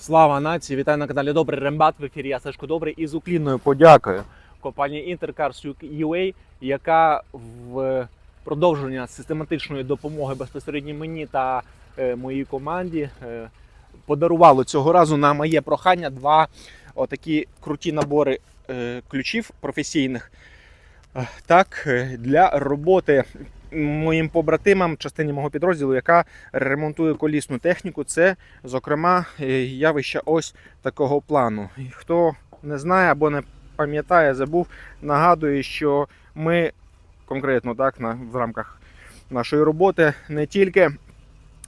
Слава нації! Вітаю на каналі Добрий Рембат. В ефірі я Сашко Добрий і з уклінною подякою компанії Intercars UA, яка в продовження систематичної допомоги безпосередньо мені та е, моїй команді е, подарувало цього разу на моє прохання два отакі круті набори е, ключів професійних. Е, Так, е, для роботи моїм побратимам, частині мого підрозділу, яка ремонтує колісну техніку. Це, зокрема, е, явище ось такого плану. І Хто не знає або не пам'ятає, забув, нагадую, що ми конкретно так на, в рамках нашої роботи не тільки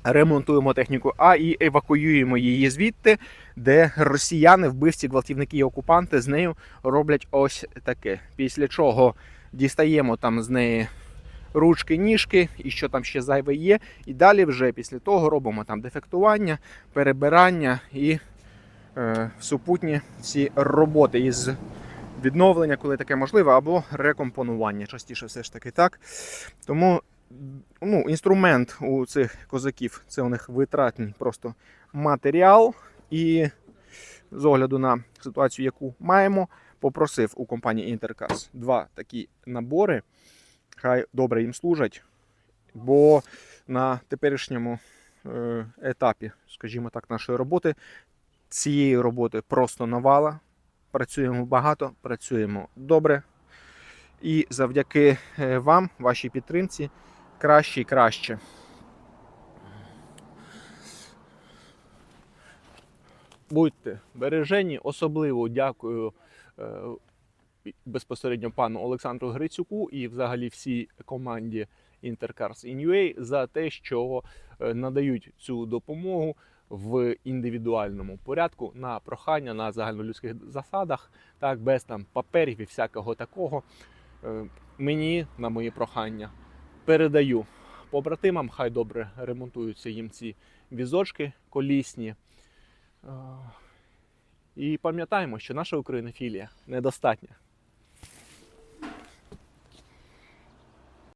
ремонтуємо техніку, а і евакуюємо її звідти, де росіяни, вбивці, гвалтівники і окупанти з нею роблять ось таке. Після чого дістаємо там з неї ручки, ніжки і що там ще зайве є. І далі вже після того робимо там дефектування, перебирання і е, супутні всі роботи із відновлення, коли таке можливо, або рекомпонування. Частіше все ж таки так. Тому ну, інструмент у цих козаків це у них витратний просто матеріал. І з огляду на ситуацію, яку маємо, попросив у компанії Intercars два такі набори. Хай добре їм служать, бо на теперішньому е, етапі, скажімо так, нашої роботи, цієї роботи просто навала. Працюємо багато, працюємо добре. І завдяки е, вам, вашій підтримці, краще і краще. Будьте бережені, особливо дякую е, безпосередньо пану Олександру Грицюку і взагалі всій команді Intercars in за те, що е, надають цю допомогу в індивідуальному порядку на прохання на загальнолюдських засадах, так без там паперів і всякого такого. Е, Мені на мої прохання передаю побратимам, хай добре ремонтуються їм ці візочки колісні. Е, І пам'ятаємо, що наша українофілія недостатня.